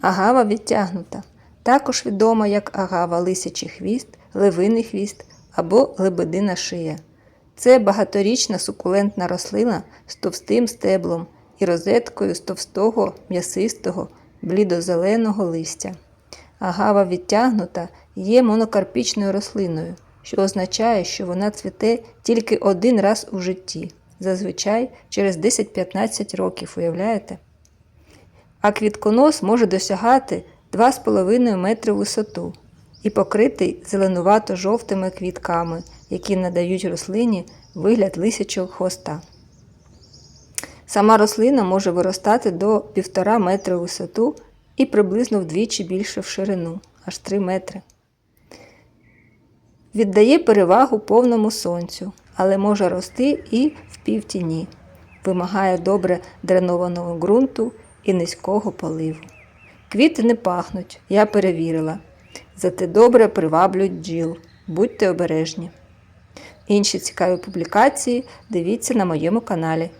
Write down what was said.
Агава відтягнута, також відома як агава лисячий хвіст, левиний хвіст або лебедина шия. Це багаторічна сукулентна рослина з товстим стеблом і розеткою з товстого, м'ясистого, блідозеленого листя. Агава відтягнута є монокарпічною рослиною, що означає, що вона цвіте тільки один раз у житті, зазвичай через 10-15 років, уявляєте? А квітконос може досягати 2,5 метри висоту і покритий зеленувато-жовтими квітками, які надають рослині вигляд лисячого хвоста. Сама рослина може виростати до 1,5 метра висоту і приблизно вдвічі більше в ширину, аж 3 метри. Віддає перевагу повному сонцю, але може рости і в півтіні. Вимагає добре дренованого ґрунту і низького поливу. Квіти не пахнуть, я перевірила. Зате добре приваблюють джіл. Будьте обережні. Інші цікаві публікації дивіться на моєму каналі.